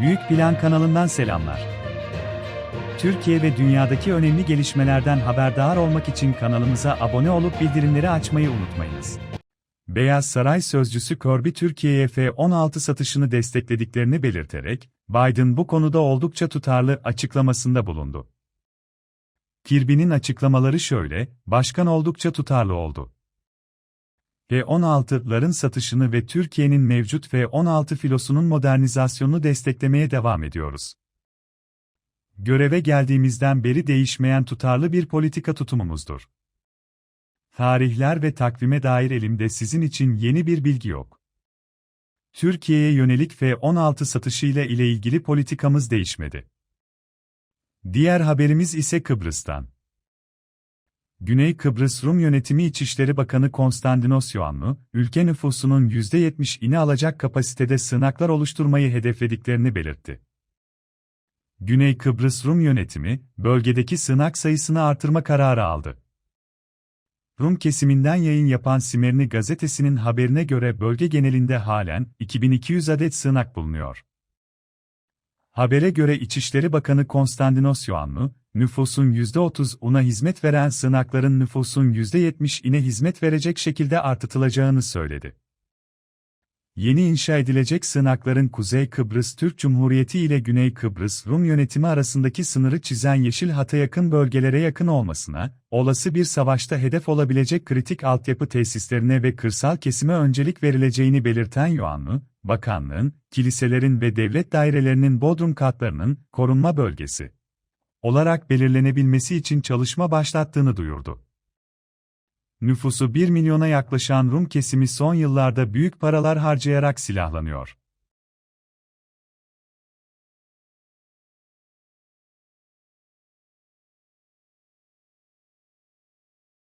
Büyük Plan kanalından selamlar. Türkiye ve dünyadaki önemli gelişmelerden haberdar olmak için kanalımıza abone olup bildirimleri açmayı unutmayınız. Beyaz Saray sözcüsü Kirby Türkiye'ye F-16 satışını desteklediklerini belirterek, Biden bu konuda oldukça tutarlı açıklamasında bulundu. Kirby'nin açıklamaları şöyle, başkan oldukça tutarlı oldu. F-16'ların satışını ve Türkiye'nin mevcut F-16 filosunun modernizasyonunu desteklemeye devam ediyoruz. Göreve geldiğimizden beri değişmeyen tutarlı bir politika tutumumuzdur. Tarihler ve takvime dair elimde sizin için yeni bir bilgi yok. Türkiye'ye yönelik F-16 satışıyla ile ilgili politikamız değişmedi. Diğer haberimiz ise Kıbrıs'tan. Güney Kıbrıs Rum Yönetimi İçişleri Bakanı Konstantinos Ioannou, ülke nüfusunun %70'ini alacak kapasitede sığınaklar oluşturmayı hedeflediklerini belirtti. Güney Kıbrıs Rum Yönetimi, bölgedeki sığınak sayısını artırma kararı aldı. Rum kesiminden yayın yapan Simerni gazetesinin haberine göre bölge genelinde halen 2200 adet sığınak bulunuyor. Habere göre İçişleri Bakanı Konstantinos Ioannou, nüfusun %30'una hizmet veren sığınakların nüfusun %70'ine hizmet verecek şekilde artıtılacağını söyledi. Yeni inşa edilecek sığınakların Kuzey Kıbrıs Türk Cumhuriyeti ile Güney Kıbrıs Rum yönetimi arasındaki sınırı çizen yeşil hata yakın bölgelere yakın olmasına, olası bir savaşta hedef olabilecek kritik altyapı tesislerine ve kırsal kesime öncelik verileceğini belirten Ioannou, bakanlığın, kiliselerin ve devlet dairelerinin bodrum katlarının korunma bölgesi olarak belirlenebilmesi için çalışma başlattığını duyurdu. Nüfusu 1 milyona yaklaşan Rum kesimi son yıllarda büyük paralar harcayarak silahlanıyor.